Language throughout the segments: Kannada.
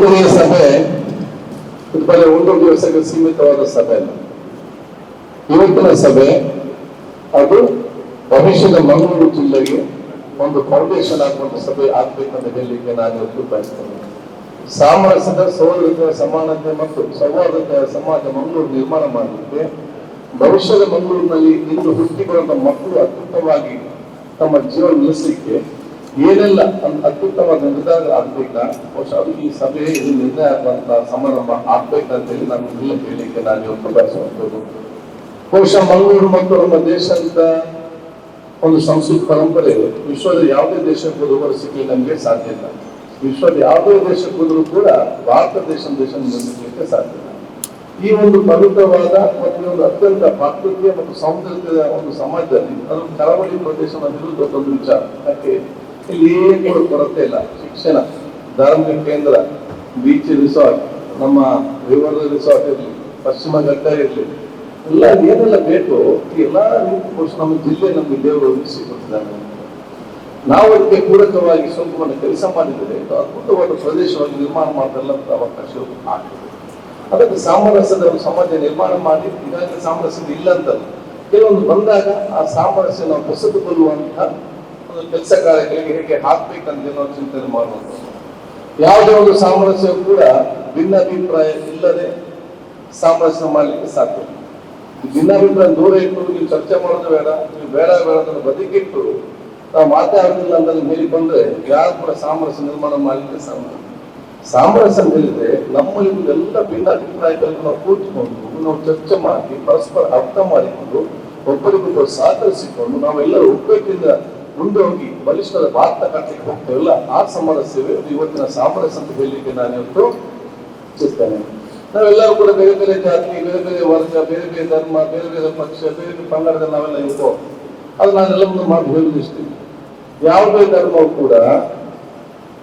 ಐದನೆಯ ಸಭೆ ಬರೀ ಒಂದು ದಿವಸಕ್ಕೆ ಸೀಮಿತವಾದ ಸಭೆ ಅಲ್ಲ. ಇವತ್ತಿನ ಸಭೆ ಅದು ಭವಿಷ್ಯದ ಮಂಗಳೂರು ಜಿಲ್ಲೆಗೆ ಒಂದು ಫೌಂಡೇಶನ್ ಆಗುವಂತ ಸಭೆ ಆಗ್ಬೇಕಂತ ಹೇಳಲಿಕ್ಕೆ ನಾನು ಇವತ್ತು ಬಯಸ್ತೇನೆ. ಸಾಮರಸ್ಯದ ಸೌಲಭ್ಯ ಸಮಾನತೆ ಮತ್ತು ಸೌಹಾರ್ದತೆಯ ಸಮಾಜ ಮಂಗಳೂರು ನಿರ್ಮಾಣ ಮಾಡಲಿಕ್ಕೆ ಭವಿಷ್ಯದ ಮಂಗಳೂರಿನಲ್ಲಿ ಇಂದು ಹುಟ್ಟಿಕೊಂಡ ಮಕ್ಕಳು ಅತ್ಯುತ್ತಮವಾಗಿ ತಮ್ಮ ಜೀವನ ನಡೆಸಲಿಕ್ಕೆ ಏನೆಲ್ಲ ಅತ್ಯುತ್ತಮವಾದ ನಿರ್ಧಾರ ಆಗ್ಬೇಕಾ ಅದು ಈ ಸಭೆ ಇದು ನಿರ್ಣಯ ಆಗುವಂತ ಸಮಾರಂಭ ಆಗ್ಬೇಕಂತ ಹೇಳಿ ನಾನು ಇಲ್ಲ ಹೇಳಲಿಕ್ಕೆ ನಾನು ಇವತ್ತು ಬಯಸುವಂಥದ್ದು ಬಹುಶಃ ಮಂಗಳೂರು ಮತ್ತು ನಮ್ಮ ದೇಶದ ಒಂದು ಸಂಸ್ಕೃತಿ ಪರಂಪರೆ ವಿಶ್ವದ ಯಾವುದೇ ದೇಶಕ್ಕೆ ಸಿಗ್ಲಿಕ್ಕೆ ನಮಗೆ ಸಾಧ್ಯ ಇಲ್ಲ. ವಿಶ್ವದ ಯಾವುದೇ ದೇಶಕ್ಕೆ ಹೋದರೂ ಕೂಡ ಭಾರತ ದೇಶ ದೇಶ ನಿರ್ಮಿಸಲಿಕ್ಕೆ ಸಾಧ್ಯ ಇಲ್ಲ. ಈ ಒಂದು ಪವಿತ್ರವಾದ ಮತ್ತು ಒಂದು ಅತ್ಯಂತ ಪ್ರಾಕೃತಿಯ ಮತ್ತು ಸೌಂದರ್ಯದ ಒಂದು ಸಮಾಜದಲ್ಲಿ ಅದು ಕರಾವಳಿ ಪ್ರದೇಶ ದೊಡ್ಡ ಒಂದು ವಿಚಾರ. ಯಾಕೆ? ಇಲ್ಲಿ ಏನು ಕೊರತೆ ಇಲ್ಲ. ಶಿಕ್ಷಣ, ಧಾರ್ಮಿಕ ಕೇಂದ್ರ ಬೀಚ್ ರಿಸಾರ್ಟ್ ನಮ್ಮ ರಿವರ್ ರಿಸಾರ್ಟ್ ಇರಲಿ, ಪಶ್ಚಿಮ ಘಟ್ಟ ಇರಲಿ, ಎಲ್ಲ ಏನೆಲ್ಲ ಬೇಕು ಎಲ್ಲ ನಮ್ಮ ಜಿಲ್ಲೆ ನಮ್ಗೆ ದೇವರು ಒದಗಿಸಿಕೊಟ್ಟಿದ್ದಾನೆ ನಾವು ಅದಕ್ಕೆ ಪೂರಕವಾಗಿ ಸ್ವಲ್ಪವನ್ನು ಕೆಲಸ ಮಾಡಿದರೆ ಅದ್ಭುತವಾದ ಪ್ರದೇಶವಾಗಿ ನಿರ್ಮಾಣ ಮಾಡಲ್ಲಂತ ಅವಕಾಶ ಆಗ್ತದೆ. ಅದಕ್ಕೆ ಸಾಮರಸ್ಯದ ಸಮಾಜ ನಿರ್ಮಾಣ ಮಾಡಿ, ಈಗಾಗಲೇ ಸಾಮರಸ್ಯ ಇಲ್ಲ ಅಂತಲ್ಲ. ಕೆಲವೊಂದು ಬಂದಾಗ ಆ ಸಾಮರಸ್ಯ ನಾವು ಹೊಸದುಕೊಳ್ಳುವಂತಹ ಒಂದು ಕೆಲಸ ಕಾರ್ಯಗಳಿಗೆ ಹೇಗೆ ಹಾಕ್ಬೇಕಂತ ಚಿಂತನೆ ಮಾಡುವಂಥದ್ದು ಯಾವುದೇ ಒಂದು ಸಾಮರಸ್ಯ ಕೂಡ ಭಿನ್ನಾಭಿಪ್ರಾಯ ಇಲ್ಲದೆ ಸಾಮರಸ್ಯ ಮಾಡಲಿಕ್ಕೆ ಸಾಧ್ಯ. ಭಿನ್ನಾಭಿಪ್ರಾಯ ದೂರ ಇಟ್ಟು ನೀವು ಚರ್ಚೆ ಮಾಡೋದು ಬೇಡ, ನೀವು ಬೇಡ ಬೇಡ ಅಂತ ಬದಿಗಿಟ್ಟು ನಾವು ಮಾತಾಡೋದಿಲ್ಲ ಅಂತ ಹೇಳಿ ಬಂದ್ರೆ ಯಾರು ಕೂಡ ಸಾಮರಸ್ಯ ನಿರ್ಮಾಣ ಮಾಡಲಿಕ್ಕೆ ಸಾಧ್ಯ. ಸಾಮರಸ್ಯ ಹೇಳಿದ್ರೆ ನಮ್ಮಲ್ಲಿ ಎಲ್ಲ ಭಿನ್ನಾಭಿಪ್ರಾಯಗಳನ್ನು ನಾವು ಕೂತ್ಕೊಂಡು, ನಾವು ಚರ್ಚೆ ಮಾಡಿ, ಪರಸ್ಪರ ಅರ್ಥ ಮಾಡಿಕೊಂಡು, ಒಬ್ಬರಿಗೊಬ್ಬರು ಸಹಕರಿಸಿಕೊಂಡು ನಾವೆಲ್ಲರೂ ಒಗ್ಗಟ್ಟಿಂದ ಮುಂದೆ ಹೋಗಿ ಬಲಿಷ್ಠದ ಭಾರತ ಕಟ್ಟಲಿಕ್ಕೆ ಹೋಗ್ತೇವಲ್ಲ, ಆ ಸಾಮರಸ್ಯವೇ ಇವತ್ತಿನ ಸಾಮರಸ್ಯ ಅಂತ ಹೇಳಲಿಕ್ಕೆ ನಾನು ಇವತ್ತು ಇಚ್ಛಿಸ್ತೇನೆ ನಾವೆಲ್ಲರೂ ಕೂಡ ಬೇರೆ ಬೇರೆ ಜಾತಿ, ಬೇರೆ ಬೇರೆ ವರ್ಗ, ಬೇರೆ ಬೇರೆ ಧರ್ಮ, ಬೇರೆ ಬೇರೆ ಪಕ್ಷ, ಬೇರೆ ಬೇರೆ ಪಂಗಡದ ನಾವೆಲ್ಲ ಇವತ್ತು ಅದು ನಾನೆಲ್ಲ ಒಂದು ಮಾತು ಹೇಳಿಸ್ತೀನಿ ಯಾವುದೇ ಧರ್ಮವು ಕೂಡ,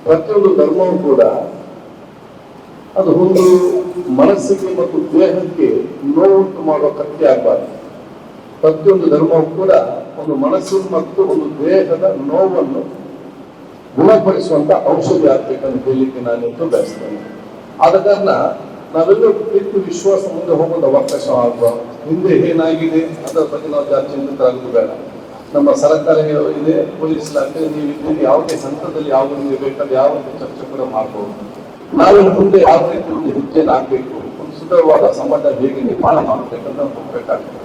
ಪ್ರತಿಯೊಂದು ಧರ್ಮವು ಕೂಡ ಅದು ಒಂದು ಮನಸ್ಸಿಗೆ ಮತ್ತು ದೇಹಕ್ಕೆ ನೋವುಂಟು ಮಾಡುವ ಕತ್ತೆ ಆಗಬಾರ್ದು. ಪ್ರತಿಯೊಂದು ಧರ್ಮವು ಕೂಡ ಒಂದು ಮನಸ್ಸು ಮತ್ತು ಒಂದು ದೇಹದ ನೋವನ್ನು ಗುಣಪಡಿಸುವಂತ ಔಷಧಿ ಆಗ್ಬೇಕಂತ ಹೇಳಲಿಕ್ಕೆ ನಾನು ಬಯಸ್ತೇನೆ. ಆದ ಕಾರಣ ನಾವೆಲ್ಲರೂ ಹೆಚ್ಚು ವಿಶ್ವಾಸ ಮುಂದೆ ಹೋಗುವಂತ ಅವಕಾಶ ಆಗುವ ಹಿಂದೆ ಏನಾಗಿದೆ, ಅದರ ಬಗ್ಗೆ ನಾವು ಚಿಂತಿತರಾಗುವುದು ಬೇಡ. ನಮ್ಮ ಸರ್ಕಾರ ಇದೆ, ಪೊಲೀಸ್ ಇಲಾಖೆ, ನೀವು ಇದ್ದೀರಿ, ಯಾವುದೇ ಹಂತದಲ್ಲಿ ಯಾವ ನಿಮಗೆ ಬೇಕಾದ ಯಾವ ಒಂದು ಚರ್ಚೆ ಕೂಡ ಮಾಡಬಹುದು ನಾವು ಮುಂದೆ ಯಾವ ರೀತಿ ಒಂದು ಒಂದು ಸುಂದರವಾದ ಸಮಾಜ ಹೇಗೆ ನಿರ್ಮಾಣ ಮಾಡಬೇಕಂತ ಹೋಗ್ಬೇಕಾಗ್ತದೆ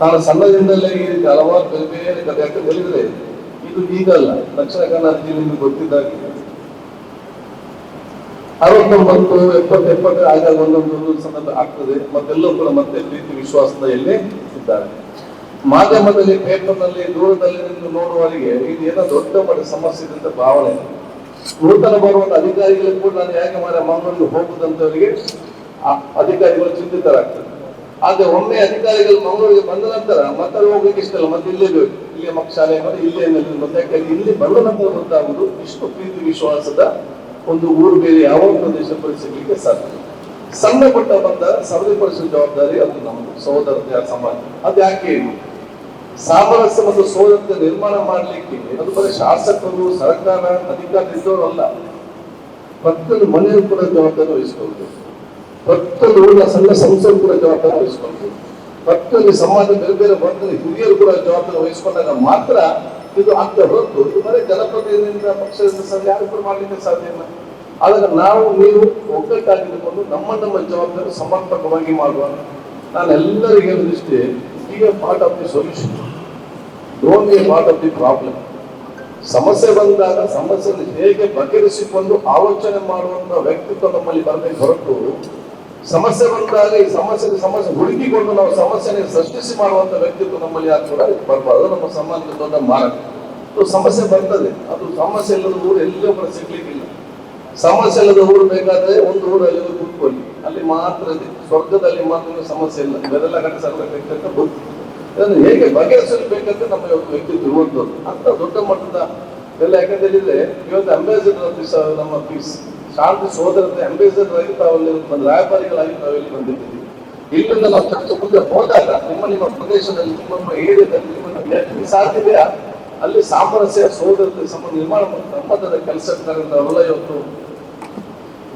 ನಾನು ಸಣ್ಣದಿಂದಲೇ ಈ ರೀತಿ ಹಲವಾರು ಬೇರೆ ಬೇರೆ ಕಥೆ ಯಾಕೆ ಇದು ಈಗಲ್ಲ ದಕ್ಷಿಣ ಕನ್ನಡ ನಿಮಗೆ ಗೊತ್ತಿದ್ದಾಗೆ. ಅರವತ್ತೊಂಬತ್ತು, ಎಪ್ಪತ್ತು ಎಪ್ಪತ್ತು, ಆಗ ಒಂದೊಂದು ಸಂದರ್ಭ ಆಗ್ತದೆ. ಮತ್ತೆಲ್ಲರೂ ಕೂಡ ಮತ್ತೆ ಪ್ರೀತಿ ವಿಶ್ವಾಸದಲ್ಲಿ ಇದ್ದಾರೆ. ಮಾಧ್ಯಮದಲ್ಲಿ, ಪೇಪರ್ನಲ್ಲಿ, ದೂರದಲ್ಲಿ ನಿಂತು ನೋಡುವವರಿಗೆ ಇದು ಏನೋ ದೊಡ್ಡ ಮಟ್ಟ ಸಮಸ್ಯೆ ಇದೆ ಅಂತ ಭಾವನೆ. ನೂತನ ಬರುವಂತ ಅಧಿಕಾರಿಗಳಿಗೆ ಕೂಡ ನಾನು ಯಾಕೆ ಮಾರ ಮಂಗಳೂರಿಗೆ ಹೋಗುದಂತವರಿಗೆ ಅಧಿಕಾರಿಗಳು ಚಿಂತಿತರಾಗ್ತದೆ ಆದ್ರೆ ಒಮ್ಮೆ ಅಧಿಕಾರಿಗಳು ಮಂಗಳೂರಿಗೆ ಬಂದ ನಂತರ ಮತ್ತೆ ಹೋಗ್ಲಿಕ್ಕೆ ಇಷ್ಟ ಇಲ್ಲ, ಮತ್ತೆ ಇಲ್ಲೇ ಬೇಕು ಇಲ್ಲಿ ಮಕ್ಕ ಶಾಲೆ ಇಲ್ಲೇ. ಮತ್ತೆ ಇಲ್ಲಿ ಬಂದ ನಂತರ ಗೊತ್ತಾಗುವುದು ಇಷ್ಟು ಪ್ರೀತಿ ವಿಶ್ವಾಸದ ಒಂದು ಊರು ಬೇರೆ ಯಾವ ಪ್ರದೇಶ ಪರಿಸ್ಥಿತಿಗೆ ಸಾಧ್ಯ ಸಣ್ಣ ಪುಟ್ಟ ಬಂದ ಸರಳೀಕರಿಸುವ ಜವಾಬ್ದಾರಿ ಅದು ನಮ್ಮದು ಸಹೋದರತೆಯ ಸಮಾಜ ಅದು ಯಾಕೆ? ಸಾಮರಸ್ಯ ಮತ್ತು ಸೋದರತೆ ನಿರ್ಮಾಣ ಮಾಡಲಿಕ್ಕೆ ಅದು ಬರೀ ಶಾಸಕರು, ಸರ್ಕಾರ ಅಧಿಕಾರ ಇದ್ದವರು ಅಲ್ಲ. ಪ್ರತಿಯೊಂದು ಮನೆಯೂ ಕೂಡ ಜವಾಬ್ದಾರಿ ವಹಿಸ್ಕೊಳ್ಬೇಕು. ಪ್ರತಿಯೊಂದು ಊರಿನ ಸಣ್ಣ ಸಂಸ್ಥೆಗಳು ಕೂಡ ಜವಾಬ್ದಾರಿ ವಹಿಸ್ಕೊಂಡು ಪ್ರತಿಯೊಂದು ಸಮಾಜ ಬೇರೆ ಬೇರೆ ವರ್ಗದ ಹಿರಿಯರು ಕೂಡ ಜವಾಬ್ದಾರಿ ವಹಿಸ್ಕೊಂಡಾಗ ಮಾತ್ರ ಇದು ಆಗ್ತಾ ಹೊರತು. ಇದು ಬರೀ ಜನಪ್ರತಿನಿಧಿಯಿಂದ ಪಕ್ಷದಿಂದ ಸಾಧ್ಯ, ಯಾರು ಕೂಡ ಮಾಡಲಿಕ್ಕೆ ಸಾಧ್ಯ ಇಲ್ಲ. ಆದರೆ ನಾವು, ನೀವು ಒಗ್ಗಟ್ಟಾಗಿದ್ದುಕೊಂಡು ನಮ್ಮ ನಮ್ಮ ಜವಾಬ್ದಾರಿ ಸಮರ್ಪಕವಾಗಿ ಮಾಡುವ. ನಾನು ಎಲ್ಲರಿಗೂ ಹೇಳಿದಷ್ಟೇ ಈಗ a part of the solution don't be part of the problem ಸಮಸ್ಯೆ ಬಂದಾಗ ಸಮಸ್ಯೆಯನ್ನು ಹೇಗೆ ಬಗೆಹರಿಸಿಕೊಂಡು ಆಲೋಚನೆ ಮಾಡುವಂತಹ ವ್ಯಕ್ತಿತ್ವ ನಮ್ಮಲ್ಲಿ ಬರಬೇಕು ಹೊರತು ಸಮಸ್ಯೆ ಬಂದಾಗ ಈ ಸಮಸ್ಯೆ ಸಮಸ್ಯೆ ಹುಡುಕಿಕೊಂಡು ನಾವು ಸಮಸ್ಯೆನ ಸೃಷ್ಟಿಸಿ ಮಾಡುವಂತ ವ್ಯಕ್ತಿತ್ವ ನಮ್ಮಲ್ಲಿ ಯಾರು ಬರಬಾರ್ದು. ನಮ್ಮ ಸಮಾಜದ ದೊಡ್ಡ ಮಾರಕ ಸಮಸ್ಯೆ ಬರ್ತದೆ. ಅದು ಸಮಸ್ಯೆ ಇಲ್ಲದ ಊರು ಎಲ್ಲಿ ಒಬ್ಬರು ಸಿಗ್ಲಿಕ್ಕಿಲ್ಲ. ಸಮಸ್ಯೆ ಇಲ್ಲದ ಊರು ಬೇಕಾದ್ರೆ ಒಂದು ಊರಲ್ಲಿ ಅಲ್ಲಿ ಕೂತ್ಕೊಳ್ಳಿ. ಅಲ್ಲಿ ಮಾತ್ರ ಸ್ವರ್ಗದಲ್ಲಿ ಮಾತ್ರ ಸಮಸ್ಯೆ ಇಲ್ಲ. ಇವೆಲ್ಲ ಕಡೆ ಸರ್ಬೇಕಂತ ಹೇಗೆ ಇದನ್ನು ಹೇಗೆ ಬಗೆಹರಿಸಬೇಕಂತ ನಮ್ಮ ವ್ಯಕ್ತಿತ್ವ ಇರುವಂಥದ್ದು ಅಂತ ದೊಡ್ಡ ಮಟ್ಟದ ಎಲ್ಲ ಯಾಕಂತ ಹೇಳಿದ್ರೆ, ಇವತ್ತು ಅಂಬೇಸಿಡರ್ ನಮ್ಮ ಪೀಸ್ ಶಾಂತಿ ಸೋದರತೆ ಅಂಬಾಸಿಡರ್ ಆಗಿ ತಾವಲ್ಲಿ ವ್ಯಾಪಾರಿಗಳಾಗಿ ರಾಯಭಾರಿಗಳಾಗಿ ಇಲ್ಲಿ ಬಂದಿದ್ದೀವಿ. ಇಲ್ಲಿಂದ ನಾವು ಚರ್ಚೆ ಮುಂದೆ ಹೋದಾಗ ನಿಮ್ಮ ನಿಮ್ಮ ಪ್ರದೇಶದಲ್ಲಿ, ನಿಮ್ಮ ಏರಿಯಾದಲ್ಲಿ ನಿಮ್ಮ ಸಾಧ್ಯತೆಯ ಅಲ್ಲಿ ಸಾಮರಸ್ಯ ಸೋದರತೆ ಸಂಬಂಧ ನಿರ್ಮಾಣ ನಮ್ಮದರ ಕೆಲಸ ಅವೆಲ್ಲ ಇವತ್ತು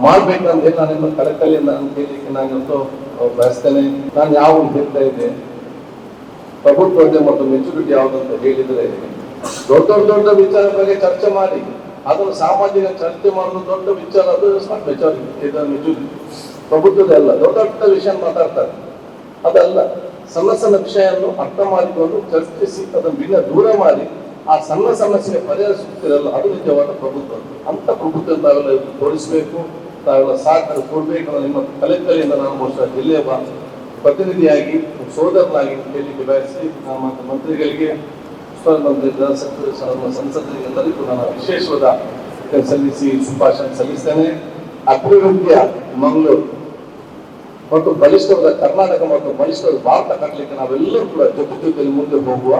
ಮಾಡ್ಬೇಕಂತ ನಾನು ನಿಮ್ಮ ಕಳಕಳಿಯಿಂದ ನಾನು ಕೇಳಲಿಕ್ಕೆ ನಾನಂತೂ ಬಯಸ್ತೇನೆ. ನಾನು ಯಾವ ಹೇಳ್ತಾ ಇದ್ದೆ. ಪ್ರಭುತ್ವತೆ ಮತ್ತು ಮೆಚುರಿಟಿ ಅಂತ ಹೇಳಿದ್ರೆ ದೊಡ್ಡ ದೊಡ್ಡ ವಿಚಾರ ಬಗ್ಗೆ ಚರ್ಚೆ ಮಾಡಿ. ಅದನ್ನು ಸಾಮಾಜಿಕ ಚರ್ಚೆ ಮಾಡೋದು ದೊಡ್ಡ ವಿಚಾರ ಅದು ಮೆಚುರಿಟಿ ಇದು ನಿಜ ಪ್ರಭುತ್ವದ ಅಲ್ಲ. ದೊಡ್ಡ ದೊಡ್ಡ ವಿಷಯ ಮಾತಾಡ್ತಾರೆ. ಅದಲ್ಲ. ಸಣ್ಣ ಸಣ್ಣ ವಿಷಯವನ್ನು ಅರ್ಥ ಮಾಡಿಕೊಂಡು ಚರ್ಚಿಸಿ, ಅದನ್ನು ಭಿನ್ನ ದೂರ ಮಾಡಿ. ಆ ಸಣ್ಣ ಸಮಸ್ಯೆಗೆ ಪರಿಹರಿಸುತ್ತಿರಲ್ಲ ಅದು ನಿಜವಾದ ಪ್ರಭುತ್ವ ಅಂತ ಪ್ರಭುತ್ವ ತಾವೆಲ್ಲ ತೋರಿಸಬೇಕು. ತಾವೆಲ್ಲ ಸಾಕು ಕೊಡಬೇಕು ನಿಮ್ಮ ಕಲೆಕಲೆಯಿಂದ ನಾನು ಬಹುಶಃ ಜಿಲ್ಲೆಯ ಪ್ರತಿನಿಧಿಯಾಗಿ, ಸೋದರನಾಗಿ ಹೇಳಲಿಕ್ಕೆ ಬಯಸಿ, ನಮ್ಮ ಮಂತ್ರಿಗಳಿಗೆ ಸಚಿವರು ಸಂಸದರಿಗೆ ಎಲ್ಲರಿಗೂ ನಾನು ವಿಶೇಷವಾದ ಸಲ್ಲಿಸಿ ಶುಭಾಶಯ ಸಲ್ಲಿಸ್ತೇನೆ. ಅಭಿವೃದ್ಧಿಯ ಮಂಗಳೂರು ಮತ್ತು ಬಲಿಷ್ಠವಾದ ಕರ್ನಾಟಕ ಮತ್ತು ಬಲಿಷ್ಠವಾದ ಭಾರತ ಕಟ್ಟಲಿಕ್ಕೆ ನಾವೆಲ್ಲರೂ ಕೂಡ ಜೊತೆ ಜೊತೆಯಲ್ಲಿ ಮುಂದೆ ಹೋಗುವ